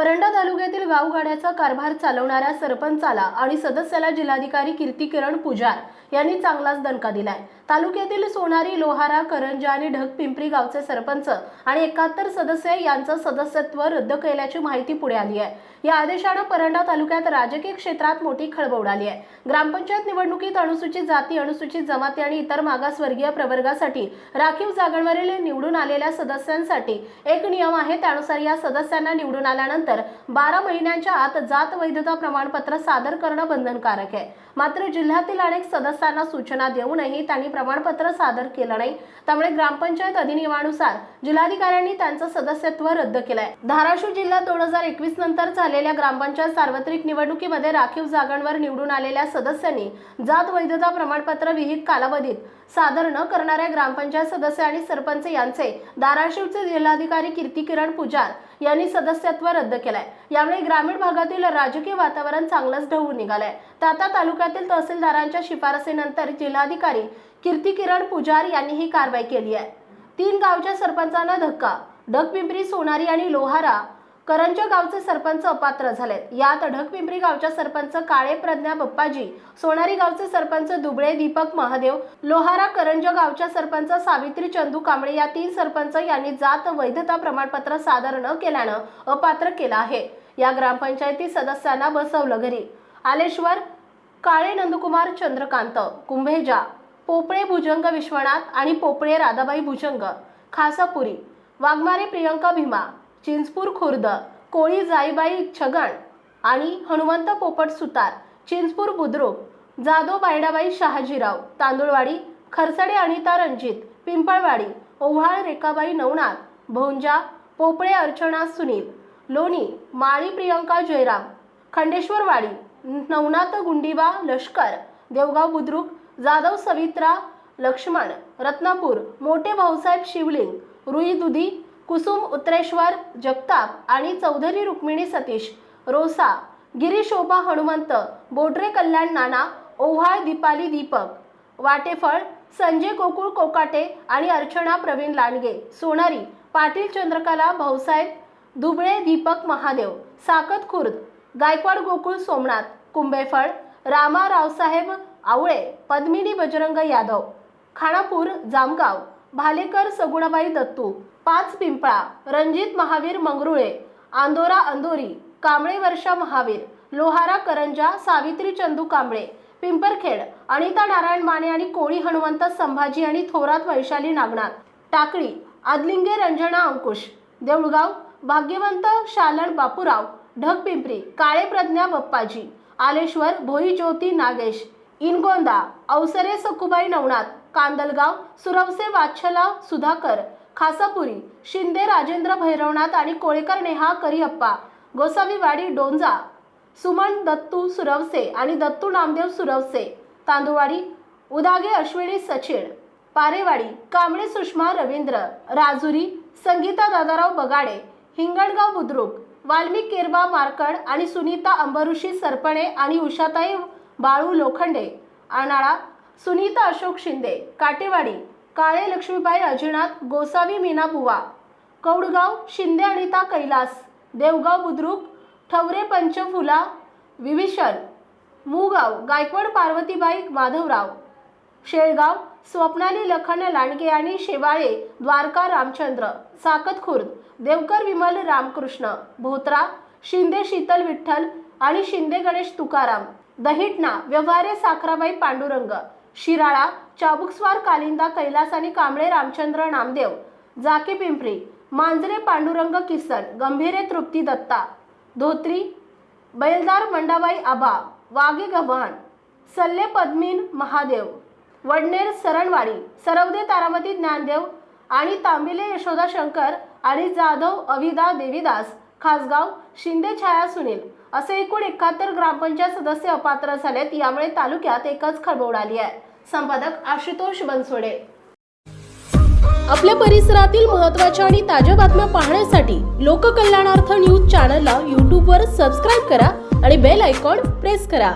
परंडा तालुक्यातील गावगाड्याचा कारभार चालवणाऱ्या सरपंचाला आणि सदस्याला जिल्हाधिकारी कीर्ती किरण पुजार यांनी चांगलाच दणका दिलाय. तालुक्यातील सोनारी लोहारा करंजा आणि ढगपिंपरी गावचे सरपंच आणि एकाहत्तर सदस्य यांचं सदस्यत्व रद्द केल्याची माहिती पुढे आली आहे. या आदेशानं परंडा तालुक्यात राजकीय क्षेत्रात मोठी खळबळ उडाली आहे. ग्रामपंचायत निवडणुकीत अनुसूचित जाती अनुसूचित जमाती आणि इतर मागासवर्गीय प्रवर्गासाठी राखीव जागांवरील निवडून आलेल्या सदस्यांसाठी एक नियम आहे. त्यानुसार या सदस्यांना निवडून आल्यानंतर बारा महिन्यांच्या आत जात वैधता प्रमाणपत्र सादर करणं बंधनकारक आहे. मात्र जिल्ह्यातील अनेक सदस्यांना सूचना देऊनही त्यांनी प्रमाणपत्र सादर केलं नाही. त्यामुळे ग्रामपंचायत अधिनियमानुसार जिल्हाधिकाऱ्यांनी त्यांचं सदस्यत्व रद्द केलंय. धाराशिव जिल्ह्यात दोन हजार एकवीस नंतर झालेल्या ग्रामपंचायत सार्वत्रिक निवडणुकीमध्ये राखीव जागांवर निवडून आलेल्या सदस्यांनी जात वैधता प्रमाणपत्र विहित कालावधीत सादर न करणाऱ्या ग्रामपंचायत सदस्य आणि सरपंच यांचे धाराशिवचे जिल्हाधिकारी कीर्ती किरण पुजार यांनी सदस्यत्व रद्द केलाय. यामुळे ग्रामीण भागातील राजकीय वातावरण चांगलंच ढवून निघालंय. ताता तालुक्यातील तहसीलदारांच्या शिफारसीनंतर जिल्हाधिकारी कीर्ती किरण पुजार यांनी ही कारवाई केली आहे. तीन गावच्या सरपंचांना धक्का ढगपिंपरी सोनारी आणि लोहारा करंजा गावचे सरपंच अपात्र झालेत. यात ढगपिंपरी गावच्या सरपंच काळे प्रज्ञा बप्पाजी सोनारी गावचे सरपंच दुबळे दीपक महादेव लोहारा करंजा गावच्या सरपंच सावित्री चंदू कांबळे या तीन सरपंच यांनी जात वैधता प्रमाणपत्र सादर न केल्यानं अपात्र केलं आहे. या ग्रामपंचायती सदस्यांना बसवलं घरी. आलेश्वर काळे नंदकुमार चंद्रकांत कुंभेजा पोपळे भुजंग विश्वनाथ आणि पोपळे राधाबाई भुजंग खासापुरी वाघमारे प्रियंका भीमा चिंचपूर खुर्द कोळी जाईबाई छगण आणि हनुमंत पोपट सुतार चिंचपूर बुद्रुक जाधव बायडाबाई शहाजीराव तांदुळवाडी खरसडे अनिता रणजित पिंपळवाडी ओव्हाळ रेखाबाई नवनाथ भोंजा पोपळे अर्चना सुनील लोणी माळी प्रियंका जयराम खंडेश्वरवाडी नवनाथ गुंडीबा लष्कर देवगाव बुद्रुक जाधव सवित्रा लक्ष्मण रत्नापूर मोठे भाऊसाहेब शिवलिंग रुई दुधी कुसुम उत्रेश्वर जगताप आणि चौधरी रुक्मिणी सतीश रोसा गिरीशोभा हनुमंत बोडरे कल्याण नाना ओव्हाळ दीपाली दीपक वाटेफळ संजय गोकुळ कोकाटे आणि अर्चना प्रवीण लांडगे सोनारी पाटील चंद्रकला भाऊसाहेब दुबळे दीपक महादेव साकत खुर्द गायकवाड गोकुळ सोमनाथ कुंभेफळ रामा रावसाहेब आवळे पद्मिनी बजरंग यादव खानापूर जामगाव. भालेकर सगुणाबाई दत्तू पाच पिंपळा रणजित महावीर मंगरुळे आंदोरा अंदोरी कांबळे वर्षा महावीर लोहारा करंजा सावित्री चंदू कांबळे पिंपरखेड अनिता नारायण माने आणि कोळी हनुमंत संभाजी आणि थोरात वैशाली नागनाथ टाकळी आदलिंगे रंजना अंकुश देऊळगाव भाग्यवंत शालन बापूराव ढगपिंपरी काळे प्रज्ञा बप्पाजी आलेश्वर भोई ज्योती नागेश इनगोंदा अवसरे सखुबाई नवनाथ कांदलगाव सुरवसे वाच्छला सुधाकर खासापुरी शिंदे राजेंद्र भैरवनाथ आणि कोळेकर नेहा करिअप्पा गोसावीवाडी डोंजा सुमन दत्तू सुरवसे आणि दत्तू नामदेव सुरवसे तांदुवाडी उदागे अश्विनी सचिन पारेवाडी कांबळे सुषमा रवींद्र राजुरी संगीता दादाराव बगाडे हिंगणगाव बुद्रुक वाल्मिक केरबा मार्कड आणि सुनीता अंबरुषी सरपणे आणि उषाताई बाळू लोखंडे आनाळा सुनीता अशोक शिंदे काटेवाडी काळे लक्ष्मीबाई अजिनाथ गोसावी मीनाबुवा कौडगाव शिंदे अनिता कैलास देवगाव बुद्रुक ठवरे पंचफुला विभीषण मुगाव गायकवाड पार्वतीबाई माधवराव शेळगाव स्वप्नाली लखन लांडगे आणि शेवाळे द्वारका रामचंद्र साकत खुर्द देवकर विमल रामकृष्ण भोत्रा शिंदे शीतल विठ्ठल आणि शिंदे गणेश तुकाराम दहिटणा व्यवहारे साखराबाई पांडुरंग शिराळा चाबुकस्वार कालिंदा कैलास आणि कांबळे रामचंद्र नामदेव जाके पिंपरी मांजरे पांडुरंग किसन गंभीरे तृप्ती दत्ता धोत्री बैलदार मंडाबाई आबा वागे गव्हाण सल्ले पद्मीन महादेव वडनेर सरणवाडी सरवदे तारामती ज्ञानदेव आणि तांबिले यशोदा शंकर आणि जाधव अविदा देवीदास खासगाव शिंदे छाया सुनील असे एकूण एकाहत्तर ग्रामपंचायत सदस्य अपात्र झालेत यामुळे तालुक्यात एकच खळबळ उडाली आहे. संपादक आशुतोष बनसोडे. आपल्या परिसरातील महत्त्वाच्या आणि ताज्या बातम्या पाहण्यासाठी लोककल्याणार्थ न्यूज चॅनलला यूट्यूबवर सबस्क्राईब करा आणि बेल आयकॉन प्रेस करा.